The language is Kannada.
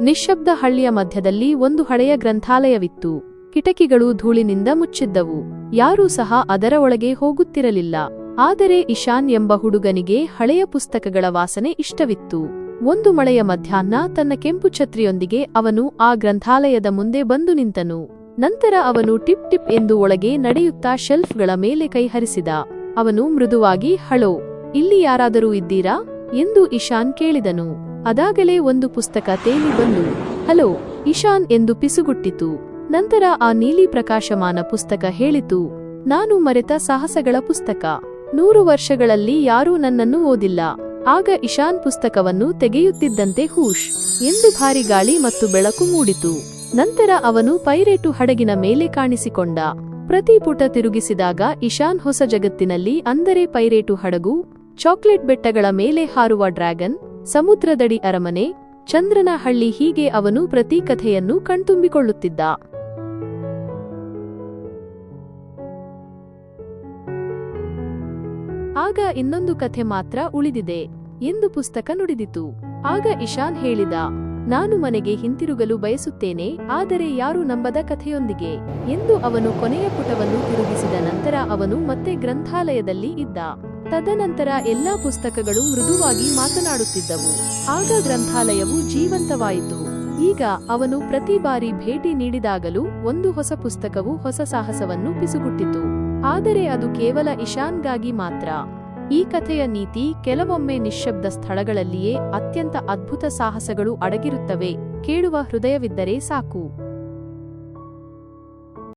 ನಿಶ್ಶಬ್ದ ಹಳ್ಳಿಯ ಮಧ್ಯದಲ್ಲಿ ಒಂದು ಹಳೆಯ ಗ್ರಂಥಾಲಯವಿತ್ತು. ಕಿಟಕಿಗಳು ಧೂಳಿನಿಂದ ಮುಚ್ಚಿದ್ದವು. ಯಾರೂ ಸಹ ಅದರ ಒಳಗೆ ಹೋಗುತ್ತಿರಲಿಲ್ಲ. ಆದರೆ ಇಶಾನ್ ಎಂಬ ಹುಡುಗನಿಗೆ ಹಳೆಯ ಪುಸ್ತಕಗಳ ವಾಸನೆ ಇಷ್ಟವಿತ್ತು. ಒಂದು ಮಳೆಯ ಮಧ್ಯಾಹ್ನ ತನ್ನ ಕೆಂಪು ಛತ್ರಿಯೊಂದಿಗೆ ಅವನು ಆ ಗ್ರಂಥಾಲಯದ ಮುಂದೆ ಬಂದು ನಿಂತನು. ನಂತರ ಅವನು ಟಿಪ್ ಟಿಪ್ ಎಂದು ಒಳಗೆ ನಡೆಯುತ್ತಾ ಶೆಲ್ಫ್ಗಳ ಮೇಲೆ ಕೈಹರಿಸಿದ. ಅವನು ಮೃದುವಾಗಿ ಹಳೋ ಇಲ್ಲಿ ಯಾರಾದರೂ ಇದ್ದೀರಾ? ಎಂದು ಇಶಾನ್ ಕೇಳಿದನು. ಅದಾಗಲೇ ಒಂದು ಪುಸ್ತಕ ತೇಲಿ ಬಂದು, ಹಲೋ, ಇಶಾನ್ ಎಂದು ಪಿಸುಗುಟ್ಟಿತು. ನಂತರ ಆ ನೀಲಿ ಪ್ರಕಾಶಮಾನ ಪುಸ್ತಕ ಹೇಳಿತು, ನಾನು ಮರೆತ ಸಾಹಸಗಳ ಪುಸ್ತಕ. ನೂರು ವರ್ಷಗಳಲ್ಲಿ ಯಾರೂ ನನ್ನನ್ನು ಓದಿಲ್ಲ. ಆಗ ಇಶಾನ್ ಪುಸ್ತಕವನ್ನು ತೆಗೆಯುತ್ತಿದ್ದಂತೆ ಹೂಶ್ ಎಂದು ಭಾರಿ ಗಾಳಿ ಮತ್ತು ಬೆಳಕು ಮೂಡಿತು. ನಂತರ ಅವನು ಪೈರೇಟು ಹಡಗಿನ ಮೇಲೆ ಕಾಣಿಸಿಕೊಂಡ. ಪ್ರತಿ ಪುಟ ತಿರುಗಿಸಿದಾಗ ಇಶಾನ್ ಹೊಸ ಜಗತ್ತಿನಲ್ಲಿ, ಅಂದರೆ ಪೈರೇಟು ಹಡಗು ಚಾಕ್ಲೇಟ್ ಬೆಟ್ಟಗಳ ಮೇಲೆ ಹಾರುವ ಡ್ರ್ಯಾಗನ್, ಸಮುದ್ರದಡಿ ಅರಮನೆ ಚಂದ್ರನ ಹಳ್ಳಿ ಹೀಗೆ ಅವನು ಪ್ರತಿ ಕಥೆಯನ್ನು ಕಣ್ತುಂಬಿಕೊಳ್ಳುತ್ತಿದ್ದ. ಆಗ ಇನ್ನೊಂದು ಕಥೆ ಮಾತ್ರ ಉಳಿದಿದೆ ಎಂದು ಪುಸ್ತಕ ನುಡಿದಿತು. ಆಗ ಇಶಾನ್ ಹೇಳಿದ, ನಾನು ಮನೆಗೆ ಹಿಂತಿರುಗಲು ಬಯಸುತ್ತೇನೆ, ಆದರೆ ಯಾರು ನಂಬದ ಕಥೆಯೊಂದಿಗೆ, ಎಂದು ಅವನು ಕೊನೆಯ ಪುಟವನ್ನು ತಿರುಗಿಸಿದ ನಂತರ ಅವನು ಮತ್ತೆ ಗ್ರಂಥಾಲಯದಲ್ಲಿ ಇದ್ದ. ತದನಂತರ ಎಲ್ಲಾ ಪುಸ್ತಕಗಳು ಮೃದುವಾಗಿ ಮಾತನಾಡುತ್ತಿದ್ದವು. ಆಗ ಗ್ರಂಥಾಲಯವು ಜೀವಂತವಾಯಿತು. ಈಗ ಅವನು ಪ್ರತಿ ಬಾರಿ ಭೇಟಿ ನೀಡಿದಾಗಲೂ ಒಂದು ಹೊಸ ಪುಸ್ತಕವು ಹೊಸ ಸಾಹಸವನ್ನು ಪಿಸುಗುಟ್ಟಿತು. ಆದರೆ ಅದು ಕೇವಲ ಇಶಾನ್ಗಾಗಿ ಮಾತ್ರ. ಈ ಕಥೆಯ ನೀತಿ ಕೆಲವೊಮ್ಮೆ ನಿಶ್ಶಬ್ದ ಸ್ಥಳಗಳಲ್ಲಿಯೇ ಅತ್ಯಂತ ಅದ್ಭುತ ಸಾಹಸಗಳು ಅಡಗಿರುತ್ತವೆ. ಕೇಳುವ ಹೃದಯವಿದ್ದರೆ ಸಾಕು.